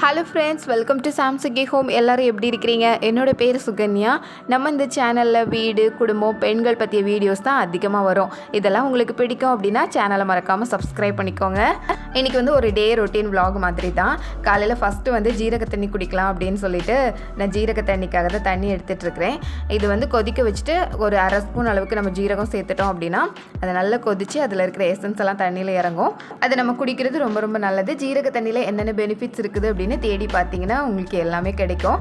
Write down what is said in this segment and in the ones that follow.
Hello friends welcome to சாம்சங்கி home எல்லாரும் எப்படி இருக்கிறீங்க? என்னோட பேர் சுகன்யா. நம்ம இந்த சேனலில் வீடு குடும்பம் பெண்கள் பற்றிய வீடியோஸ் தான் அதிகமாக வரும். இதெல்லாம் உங்களுக்கு பிடிக்கும் அப்படின்னா சேனலை மறக்காமல் சப்ஸ்கிரைப் பண்ணிக்கோங்க. இன்றைக்கி வந்து ஒரு டே ரொட்டீன் விலாக் மாதிரி தான். காலையில் ஃபஸ்ட்டு வந்து ஜீரக தண்ணி குடிக்கலாம் அப்படின்னு சொல்லிட்டு நான் ஜீரக தண்ணிக்காக தான் தண்ணி எடுத்துகிட்ருக்கிறேன் இது வந்து கொதிக்க வச்சுட்டு ஒரு அரை ஸ்பூன் அளவுக்கு நம்ம ஜீரகம் சேர்த்துட்டோம் அப்படின்னா அதை நல்லா கொதித்து அதில் இருக்கிற எசன்ஸ் எல்லாம் தண்ணியில் இறங்கும். அதை நம்ம குடிக்கிறது ரொம்ப ரொம்ப நல்லது. ஜீரக தண்ணியில் என்னென்ன பெனிஃபிட்ஸ் இருக்குது அப்படின்னு தேடி பார்த்தீங்கன்னா உங்களுக்கு எல்லாமே கிடைக்கும்.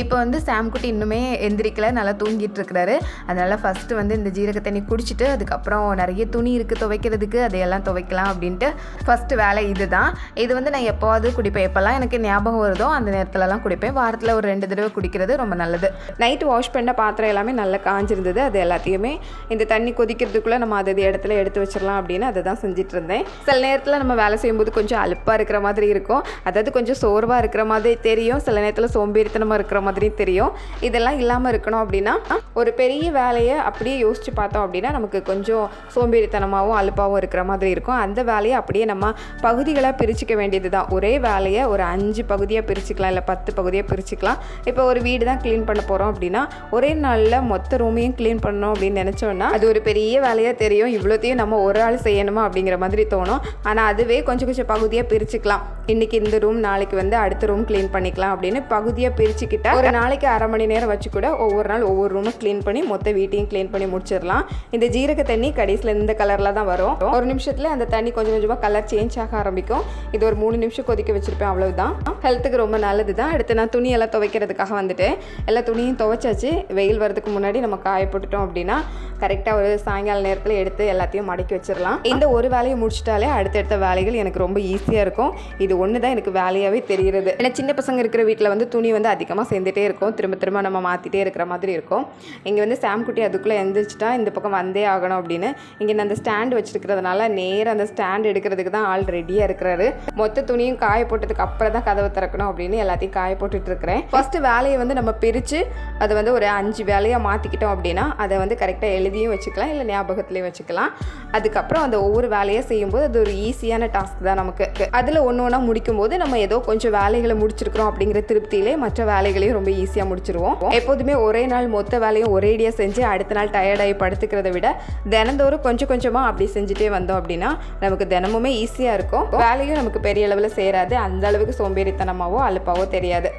இப்போ வந்து சாம்குட்டி இன்னுமே எந்திரிக்கல நல்லா தூங்கிட்டு இருக்கிறாரு அதனால் ஃபஸ்ட்டு வந்து இந்த ஜீரக தண்ணி குடிச்சிட்டு அதுக்கப்புறம் நிறைய துணி இருக்குது துவைக்கிறதுக்கு அதையெல்லாம் துவைக்கலாம் அப்படின்ட்டு ஃபஸ்ட்டு வேலை இது தான் இது வந்து நான் எப்போவாவது குடிப்பேன். எப்போல்லாம் எனக்கு ஞாபகம் வருதோ அந்த நேரத்துலலாம் குடிப்பேன். வாரத்தில் ஒரு ரெண்டு தடவை குடிக்கிறது ரொம்ப நல்லது. நைட்டு வாஷ் பண்ண பாத்திரம் எல்லாமே நல்லா காஞ்சிருந்தது. அது எல்லாத்தையுமே இந்த தண்ணி கொதிக்கிறதுக்குள்ளே நம்ம அது அது இடத்துல எடுத்து வச்சிடலாம் அப்படின்னு அதை தான் செஞ்சுட்டு இருந்தேன் சில நேரத்தில் நம்ம வேலை செய்யும்போது கொஞ்சம் அலுப்பாக இருக்கிற மாதிரி இருக்கும். அதாவது கொஞ்சம் சோர்வாக இருக்கிற மாதிரி தெரியும். சில நேரத்தில் சோம்பேறித்தனமாக இருக்கிற மாதிரி தெரியும். இதெல்லாம் இல்லாமல் இருக்கணும் அப்படின்னா ஒரு பெரிய வேலையை அப்படியே யோசித்து பார்த்தோம் அப்படின்னா நமக்கு கொஞ்சம் சோம்பேறித்தனமாகவும் அலுப்பாகவும் இருக்கிற மாதிரி இருக்கும். அந்த வேலையை அப்படியே நம்ம பகுதிகளாக பிரிச்சுக்க வேண்டியது தான் ஒரே வேலையை ஒரு அஞ்சு பகுதியாக பிரிச்சுக்கலாம் இல்லை பத்து பகுதியாக பிரிச்சுக்கலாம். இப்போ ஒரு வீடு தான் க்ளீன் பண்ண போகிறோம் அப்படின்னா ஒரே நாளில் மொத்த ரூமையும் க்ளீன் பண்ணணும் அப்படின்னு நினச்சோன்னா அது ஒரு பெரிய வேலையாக தெரியும். இவ்வளோத்தையும் நம்ம ஒரு ஆள் செய்யணுமா அப்படிங்கிற மாதிரி தோணும். ஆனால் அதுவே கொஞ்சம் கொஞ்சம் பகுதியாக பிரிச்சுக்கலாம். இன்றைக்கி இந்த ரூம் நாளைக்கு வந்து அடுத்த ரூம் க்ளீன் பண்ணிக்கலாம் அப்படின்னு பகுதியாக பிரிச்சுக்கிட்டா ஒரு நாளைக்கு அரை மணி நேரம் வச்சு கூட ஒவ்வொரு நாள் ஒவ்வொரு ரூமும் க்ளீன் பண்ணி மொத்த வீட்டையும் க்ளீன் பண்ணி முடிச்சிடலாம். இந்த ஜீரக தண்ணி கடைசியில் இந்த கலரில் தான் வரும். ஒரு நிமிஷத்தில் அந்த தண்ணி கொஞ்சம் கொஞ்சமாக கலர் சேஞ்ச் ஆக ஆரம்பிக்கும். இது ஒரு மூணு நிமிஷம் கொதிக்க வச்சுருப்பேன் அவ்வளவுதான். ஹெல்த்துக்கு ரொம்ப நல்லது தான் அடுத்து நான் துணியெல்லாம் துவைக்கிறதுக்காக வந்துட்டேன். எல்லா துணியும் துவைச்சாச்சு. வெயில் வரதுக்கு முன்னாடி நம்ம காய போட்டுட்டோம் அப்படின்னா கரெக்டாக ஒரு சாயங்கால நேரத்தில் எடுத்து எல்லாத்தையும் மடக்கி வச்சிடலாம். இந்த ஒரு வேலையை முடிச்சிட்டாலே அடுத்தடுத்த வேலைகள் எனக்கு ரொம்ப ஈஸியாக இருக்கும். இது ஒன்று தான் எனக்கு வேலையாகவே தெரிகிறது. ஏன்னா சின்ன பசங்க இருக்கிற வீட்டில் வந்து துணி வந்து அதிகமாக சேர்ந்து சேர்ந்துட்டே இருக்கும். திரும்ப திரும்ப நம்ம மாற்றிட்டே இருக்கிற மாதிரி இருக்கும். இங்கே வந்து சாம் குட்டி அதுக்குள்ளே எழுந்திரிச்சிட்டா இந்த பக்கம் வந்தே ஆகணும் அப்படின்னு. இங்கே நான் அந்த ஸ்டாண்ட் வச்சுருக்கிறதுனால நேராக அந்த ஸ்டாண்ட் எடுக்கிறதுக்கு தான் ஆள் ரெடியாக இருக்கிறாரு. மொத்த துணியும் காய போட்டதுக்கு அப்புறம் தான் கதவை திறக்கணும் அப்படின்னு எல்லாத்தையும் காய போட்டுட்டு இருக்கிறேன். ஃபஸ்ட்டு வேலையை வந்து நம்ம பிரித்து அதை வந்து ஒரு அஞ்சு வேலையாக மாற்றிக்கிட்டோம் அப்படின்னா அதை வந்து கரெக்டாக எழுதியும் வச்சுக்கலாம் இல்லை ஞாபகத்துலேயும் வச்சுக்கலாம். அதுக்கப்புறம் அந்த ஒவ்வொரு வேலையை செய்யும்போது அது ஒரு ஈஸியான டாஸ்க் தான் நமக்கு. அதில் ஒன்று ஒன்றா முடிக்கும்போது நம்ம ஏதோ கொஞ்சம் வேலைகளை முடிச்சிருக்கிறோம் அப்படிங்கிற திருப்தியிலே மற்ற வேலைகளையும் ரொம்ப ஈஸியாக முடிச்சிருவோம். எப்போதுமே ஒரே நாள் மொத்த வேலையும் ஒரேடியாக செஞ்சு அடுத்த நாள் டயர்டாகி படுத்துக்கிறத விட தினந்தோறும் கொஞ்சம் கொஞ்சமாக அப்படி செஞ்சுட்டே வந்தோம் அப்படின்னா நமக்கு தினமுமே ஈஸியாக இருக்கும். வேலையும் நமக்கு பெரிய அளவில் சேராது. அந்த அளவுக்கு சோம்பேறித்தனமாவோ அலுப்பாவோ தெரியாது.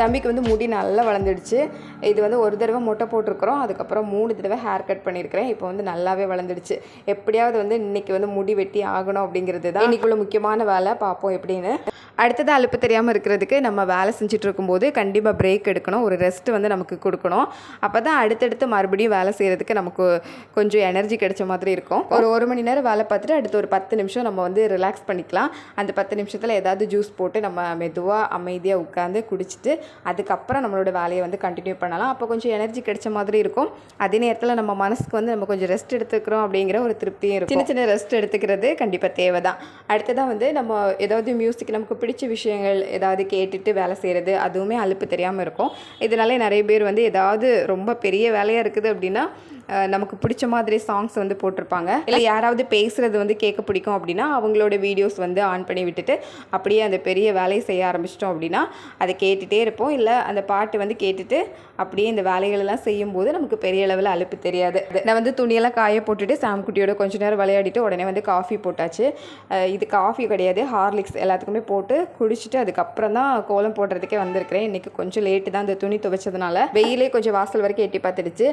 தம்பிக்கு வந்து முடி நல்லா வளர்ந்துடுச்சு. இது வந்து ஒரு தடவை மொட்டை போட்டிருக்கிறோம். அதுக்கப்புறம் மூணு தடவை ஹேர் கட் பண்ணியிருக்கிறேன். இப்போ வந்து நல்லாவே வளர்ந்துடுச்சு. எப்படியாவது வந்து இன்னைக்கு வந்து முடி வெட்டி ஆகணும் அப்படிங்கிறது தான். இன்னைக்குள்ள முக்கியமான வேலை. பார்ப்போம் எப்படின்னு. அடுத்தது அலுப்பு தெரியாமல் இருக்கிறதுக்கு நம்ம வேலை செஞ்சுட்டு இருக்கும்போது கண்டிப்பாக பிரேக் எடுக்கணும். ஒரு ரெஸ்ட் வந்து நமக்கு கொடுக்கணும். அப்போ தான் அடுத்தடுத்து மறுபடியும் வேலை செய்கிறதுக்கு நமக்கு கொஞ்சம் எனர்ஜி கிடைச்ச மாதிரி இருக்கும். ஒரு ஒரு மணி நேரம் வேலை பார்த்துட்டு அடுத்து ஒரு பத்து நிமிஷம் நம்ம வந்து ரிலாக்ஸ் பண்ணிக்கலாம். அந்த பத்து நிமிஷத்தில் ஏதாவது ஜூஸ் போட்டு நம்ம மெதுவாக அமைதியாக உட்காந்து குடிச்சிட்டு அதுக்கப்புறம் நம்மளோட வேலையை வந்து கண்டினியூ பண்ணலாம். அப்போ கொஞ்சம் எனர்ஜி கிடைச்ச மாதிரி இருக்கும். அதே நேரத்தில் நம்ம மனசுக்கு வந்து நம்ம கொஞ்சம் ரெஸ்ட் எடுத்துக்கிறோம் அப்படிங்கிற ஒரு திருப்தியும் இருக்கும். சின்ன சின்ன ரெஸ்ட் எடுத்துக்கிறது கண்டிப்பாக தேவை தான் அடுத்ததாக வந்து நம்ம ஏதாவது மியூசிக் நமக்கு பிடிச்ச விஷயங்கள் ஏதாவது கேட்டுட்டு வேலை செய்கிறது அதுவுமே அலுப்பு தெரியாமல் இருக்கும். இதனாலே நிறைய பேர் வந்து ஏதாவது ரொம்ப பெரிய வேலையாக இருக்குது அப்படின்னா நமக்கு பிடிச்ச மாதிரி சாங்ஸ் வந்து போட்டிருப்பாங்க. இல்லை யாராவது பேசுகிறது வந்து கேட்க பிடிக்கும் அப்படின்னா அவங்களோட வீடியோஸ் வந்து ஆன் பண்ணி விட்டுட்டு அப்படியே அந்த பெரிய வேலையை செய்ய ஆரம்பிச்சிட்டோம் அப்படின்னா அதை கேட்டுகிட்டே இருப்போம். இல்லை அந்த பாட்டு வந்து கேட்டுட்டு அப்படியே இந்த வேலைகளெல்லாம் செய்யும்போது நமக்கு பெரிய அளவில் அலுப்பு தெரியாது. நான் வந்து துணியெல்லாம் காய போட்டுட்டு சாம்குட்டியோட கொஞ்ச நேரம் விளையாடிட்டு உடனே வந்து காஃபி போட்டாச்சு. இது காஃபி கிடையாது ஹார்லிக்ஸ் எல்லாத்துக்குமே போட்டு குடிச்சிட்டு அதுக்கப்புறம் தான் கோலம் போடுறதுக்கே வந்திருக்கிறேன். இன்றைக்கி கொஞ்சம் லேட்டு தான் இந்த துணி துவைச்சதுனால. வெயிலே கொஞ்சம் வாசல் வரைக்கும் எட்டி பார்த்துடுச்சு.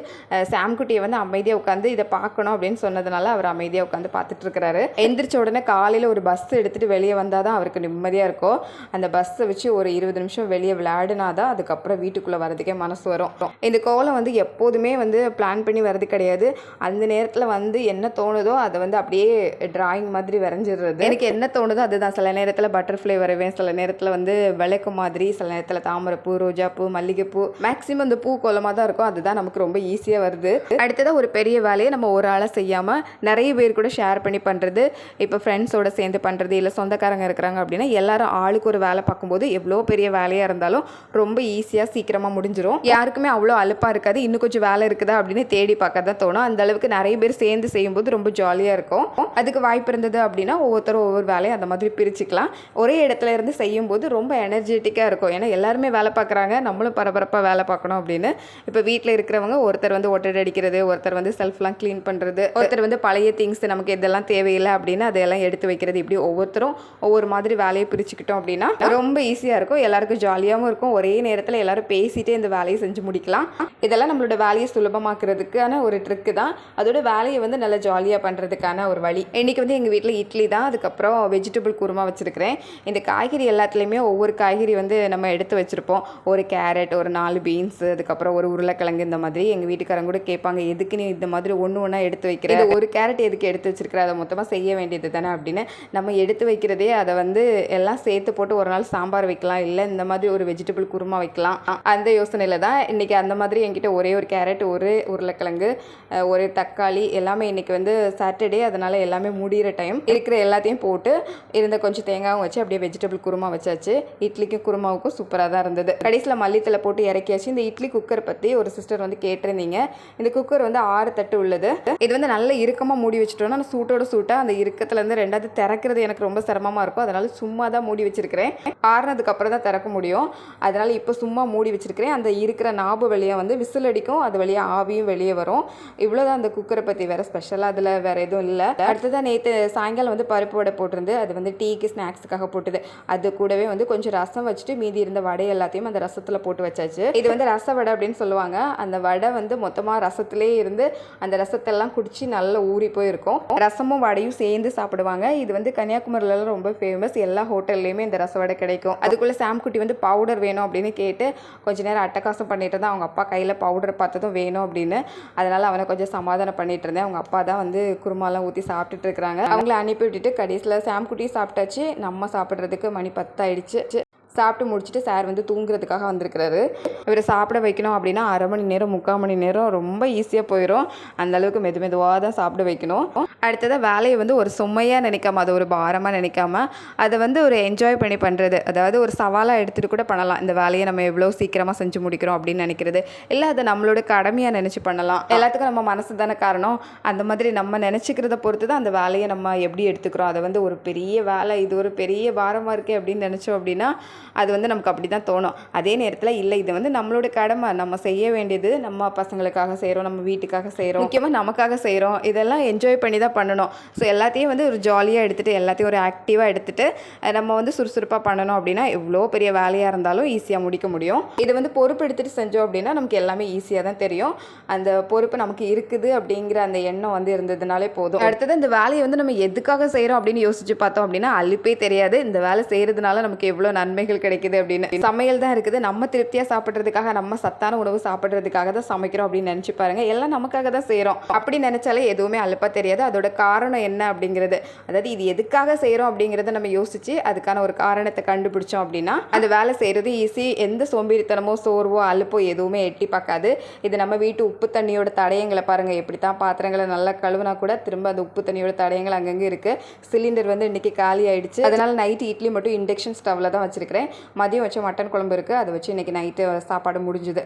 சாம்குட்டியை வந்து வந்து அமைதியாக உட்காந்து இதை பார்க்கணும் அப்படின்னு சொன்னதுனால அவர் அமைதியாக உட்காந்து பார்த்துட்டு இருக்கிறாரு. எந்திரிச்ச உடனே காலையில் ஒரு பஸ் எடுத்துகிட்டு வெளியே வந்தால் தான் அவருக்கு நிம்மதியாக இருக்கும். அந்த பஸ்ஸை வச்சு ஒரு இருபது நிமிஷம் வெளியே விளையாடினா தான் அதுக்கப்புறம் வீட்டுக்குள்ளே வரதுக்கே மனசு வரும். இந்த கோலம் வந்து எப்போதுமே வந்து பிளான் பண்ணி வர்றது கிடையாது. அந்த நேரத்தில் வந்து என்ன தோணுதோ அதை வந்து அப்படியே டிராயிங் மாதிரி வரைஞ்சிடுறது. எனக்கு என்ன தோணுதோ அதுதான். சில நேரத்தில் பட்டர்ஃப்ளை வரைவேன். சில நேரத்தில் வந்து விளக்கு மாதிரி சில நேரத்தில் தாமரைப்பூ ரோஜாப்பூ மல்லிகைப்பூ. மேக்ஸிமம் இந்த பூ கோலமாக தான் இருக்கும். அதுதான் நமக்கு ரொம்ப ஈஸியாக வருது. அடுத்ததாக ஒரு பெரிய வேலையை நம்ம ஒரு ஆளாக செய்யாமல் நிறைய பேர் கூட ஷேர் பண்ணி பண்ணுறது இப்போ ஃப்ரெண்ட்ஸோடு சேர்ந்து பண்ணுறது இல்லை சொந்தக்காரங்க இருக்கிறாங்க அப்படின்னா எல்லாரும் ஆளுக்கு ஒரு வேலை பார்க்கும்போது எவ்வளோ பெரிய வேலையாக இருந்தாலும் ரொம்ப ஈஸியாக சீக்கிரமாக முடிஞ்சிடும் யாருக்குமே அவ்வளோ அலுப்பாக இருக்காது. இன்னும் கொஞ்சம் வேலை இருக்குதா அப்படின்னு தேடி பார்க்க தான் தோணும். அந்த அளவுக்கு நிறைய பேர் சேர்ந்து செய்யும்போது ரொம்ப ஜாலியாக இருக்கும். அதுக்கு வாய்ப்பு இருந்தது அப்படின்னா ஒவ்வொருத்தரும் ஒவ்வொரு வேலையை அந்த மாதிரி பிரிச்சுக்கலாம். ஒரே இடத்துல இருந்து செய்யும்போது ரொம்ப எனர்ஜெட்டிக்காக இருக்கும். ஏன்னா எல்லாருமே வேலை பார்க்குறாங்க. நம்மளும் பரபரப்பாக வேலை பார்க்கணும் அப்படின்னு. இப்போ வீட்டில் இருக்கிறவங்க ஒருத்தர் வந்து ஒட்டடை அடிக்கிறது ஒருத்தர் வந்து செல்ஃப்லாம் க்ளீன் பண்ணுறது ஒருத்தர் வந்து பழைய திங்ஸ் நமக்கு இதெல்லாம் தேவையில்லை அப்படின்னு அதையெல்லாம் எடுத்து வைக்கிறது. இப்படி ஒவ்வொருத்தரும் ஒவ்வொரு மாதிரி வேலையை பிரிச்சுக்கிட்டோம் அப்படின்னா ரொம்ப ஈஸியாக இருக்கும். எல்லாருக்கும் ஜாலியாகவும் இருக்கும். ஒரே நேரத்தில் எல்லாரும் பேசிட்டே இந்த வேலையை செஞ்சு முடிக்கலாம். இதெல்லாம் நம்மளோட வேலையை சுலபமாக்குறதுக்கான ஒரு ட்ரிக்கு தான். அதோட வேலையை வந்து நல்லா ஜாலியாக பண்ணுறதுக்கான ஒரு வழி. இன்றைக்கி வந்து எங்கள் வீட்டில் இட்லி தான். அதுக்கப்புறம் வெஜிடபிள் குருமா வச்சுருக்கிறேன். இந்த காய்கறி எல்லாத்துலேயுமே ஒவ்வொரு காய்கறி வந்து நம்ம எடுத்து வச்சுருப்போம். ஒரு கேரட் ஒரு நாலு பீன்ஸ் அதுக்கப்புறம் ஒரு உருளைக்கிழங்கு இந்த மாதிரி எங்கள் வீட்டுக்காரங்க கூட கேட்பாங்க எதுக்கு நீ இந்த மாதிரி ஒன்று ஒன்றா எடுத்து வைக்கிற? ஒரு கேரட் எதுக்கு எடுத்து வச்சிருக்கிற? அதை மொத்தமாக செய்ய வேண்டியது தானே அப்படின்னு நம்ம எடுத்து வைக்கிறதே அதை வந்து எல்லாம் சேர்த்து போட்டு ஒரு நாள் சாம்பார் வைக்கலாம். இல்லை இந்த மாதிரி ஒரு வெஜிடபிள் குருமா வைக்கலாம். அந்த யோசனையில் தான் இன்றைக்கி அந்த மாதிரி என்கிட்ட ஒரே ஒரு கேரட் ஒரு உருளைக்கிழங்கு ஒரு தக்காளி எல்லாமே இன்றைக்கி வந்து சாட்டர்டே. அதனால் எல்லாமே முடிகிற டைம் இருக்கிற எல்லாத்தையும் போட்டு இருந்த கொஞ்சம் தேங்காயும் வச்சு அப்படியே வெஜிடபிள் குருமா வச்சாச்சு. இட்லிக்கும் குருமாவுக்கும் சூப்பராக தான் இருந்தது. கடைசியில் மல்லித்தலை போட்டு இறக்கியாச்சு. இந்த இட்லி குக்கர் பற்றி ஒரு சிஸ்டர் வந்து கேட்டிருந்தீங்க. இந்த குக்கர் வந்து ஆறு தட்டு உள்ளது. இது வந்து நல்ல இறுக்கமாக மூடி வச்சுட்டோம்னா அந்த சூட்டோட சூட்டாக அந்த இறுக்கத்துலேருந்து ரெண்டாவது திறக்கிறது எனக்கு ரொம்ப சிரமமாக இருக்கும். அதனால சும்மா தான் மூடி வச்சிருக்கிறேன். ஆறுனதுக்கு அப்புறம் தான் திறக்க முடியும். அதனால இப்போ சும்மா மூடி வச்சிருக்கிறேன். அந்த இருக்கிற நாபு வழியாக வந்து விசில் அடிக்கும். அது வழியாக ஆவியும் வெளியே வரும். இவ்வளோதான் அந்த குக்கரை பற்றி வேறு ஸ்பெஷலாக அதில் வேறு எதுவும் இல்லை. அடுத்ததான் நேற்று சாயங்காலம் வந்து பருப்பு வடை போட்டிருந்து அது வந்து டீக்கு ஸ்நாக்ஸுக்காக போட்டுது. அது கூடவே வந்து கொஞ்சம் ரசம் வச்சுட்டு மீதி இருந்த வடை எல்லாத்தையும் அந்த ரசத்தில் போட்டு வச்சாச்சு. இது வந்து ரச வடை அப்படின்னு சொல்லுவாங்க. அந்த வடை வந்து மொத்தமாக ரசத்திலே இருந்து அந்த ரசத்தெல்லாம் குடித்து நல்லா ஊறி போயிருக்கும். ரசமும் வடையும் சேர்ந்து சாப்பிடுவாங்க. இது வந்து கன்னியாகுமரியிலலாம் ரொம்ப ஃபேமஸ் எல்லா ஹோட்டல்லையுமே இந்த ரச வடை கிடைக்கும். அதுக்குள்ளே சாம்குட்டி வந்து பவுடர் வேணும் அப்படின்னு கேட்டு கொஞ்ச நேரம் அட்டகாசம் பண்ணிட்டு இருந்தேன் அவங்க அப்பா கையில் பவுடர் பார்த்ததும் வேணும் அப்படின்னு. அதனால் அவனை கொஞ்சம் சமாதானம் பண்ணிட்டு இருந்தேன். அவங்க அப்பா தான் வந்து குருமாலாம் ஊற்றி சாப்பிட்டுட்டு இருக்கிறாங்க. அவங்கள அனுப்பி விட்டுட்டு கடைசியில் சாம் சாப்பிட்டாச்சு. நம்ம சாப்பிட்றதுக்கு மணி பத்தாயிடுச்சு. சாப்பிட்டு முடிச்சுட்டு சார் வந்து தூங்குறதுக்காக வந்திருக்கிறாரு. இவரை சாப்பிட வைக்கணும் அப்படின்னா அரை மணி நேரம் முக்கால் மணி நேரம் ரொம்ப ஈஸியாக போயிடும் அந்த அளவுக்கு மெது மெதுவாக தான் சாப்பிட வைக்கணும். அடுத்ததாக வேலையை வந்து ஒரு சுமையாக நினைக்காம அதை ஒரு பாரமாக நினைக்காம அதை வந்து ஒரு என்ஜாய் பண்ணி பண்ணுறது அதாவது ஒரு சவாலாக எடுத்துகிட்டு கூட பண்ணலாம். இந்த வேலையை நம்ம எவ்வளோ சீக்கிரமாக செஞ்சு முடிக்கிறோம் அப்படின்னு நினைக்கிறது. இல்லை அதை நம்மளோட கடமையாக நினச்சி பண்ணலாம். எல்லாத்துக்கும் நம்ம மனசு தானே காரணம். அந்த மாதிரி நம்ம நினச்சிக்கிறத பொறுத்து தான் அந்த வேலையை நம்ம எப்படி எடுத்துக்கிறோம். அதை வந்து ஒரு பெரிய வேலை இது ஒரு பெரிய பாரமாக இருக்கே அப்படின்னு நினச்சோம் அப்படின்னா அது வந்து நமக்கு அப்படி தான் தோணும். அதே நேரத்தில் இல்லை இது வந்து நம்மளோட கடமை. நம்ம செய்ய வேண்டியது நம்ம பசங்களுக்காக செய்கிறோம் நம்ம வீட்டுக்காக செய்கிறோம் முக்கியமாக நமக்காக செய்கிறோம் இதெல்லாம் என்ஜாய் பண்ணி தான் பண்ணணும். ஸோ எல்லாத்தையும் வந்து ஒரு ஜாலியாக எடுத்துகிட்டு எல்லாத்தையும் ஒரு ஆக்டிவாக எடுத்துகிட்டு நம்ம வந்து சுறுசுறுப்பாக பண்ணணும் அப்படின்னா எவ்வளோ பெரிய வேலையாக இருந்தாலும் ஈஸியாக முடிக்க முடியும். இது வந்து பொறுப்பு எடுத்துகிட்டு செஞ்சோம் அப்படின்னா நமக்கு எல்லாமே ஈஸியாக தான் தெரியும். அந்த பொறுப்பு நமக்கு இருக்குது அப்படிங்கிற அந்த எண்ணம் வந்து இருந்ததுனாலே போதும். அடுத்தது இந்த வேலையை வந்து நம்ம எதுக்காக செய்கிறோம் அப்படின்னு யோசிச்சு பார்த்தோம் அப்படின்னா அழிப்பே தெரியாது. இந்த வேலை செய்கிறதுனால நமக்கு எவ்வளோ நன்மை நன்மைகள் கிடைக்குது அப்படின்னு. சமையல் தான் இருக்குது. நம்ம திருப்தியாக சாப்பிட்றதுக்காக நம்ம சத்தான உணவு சாப்பிட்றதுக்காக தான் சமைக்கிறோம் அப்படின்னு நினச்சி பாருங்க. எல்லாம் நமக்காக தான் செய்கிறோம் அப்படி நினச்சாலே எதுவுமே அலுப்பாக தெரியாது. அதோட காரணம் என்ன அப்படிங்கிறது. அதாவது இது எதுக்காக செய்கிறோம் அப்படிங்கிறத நம்ம யோசிச்சு அதுக்கான ஒரு காரணத்தை கண்டுபிடிச்சோம் அப்படின்னா அந்த வேலை செய்கிறது ஈஸி எந்த சோம்பேறித்தனமோ சோர்வோ அலுப்போ எதுவுமே எட்டி பார்க்காது. இது நம்ம வீட்டு உப்பு தண்ணியோட தடயங்களை பாருங்கள் எப்படி தான் பாத்திரங்களை நல்லா கழுவுனா கூட திரும்ப அந்த உப்பு தண்ணியோட தடயங்கள் அங்கங்கே இருக்குது சிலிண்டர் வந்து இன்றைக்கி காலி ஆயிடுச்சு. அதனால் நைட்டு இட்லி மட்டும் இண்டக்ஷன் ஸ்டவ்வில் தான் வச்சுருக்கிறேன். மதியம் வச்ச மட்டன் குழம்பு இருக்குது அதை வச்சு இன்றைக்கி நைட்டு சாப்பாடு முடிஞ்சுது.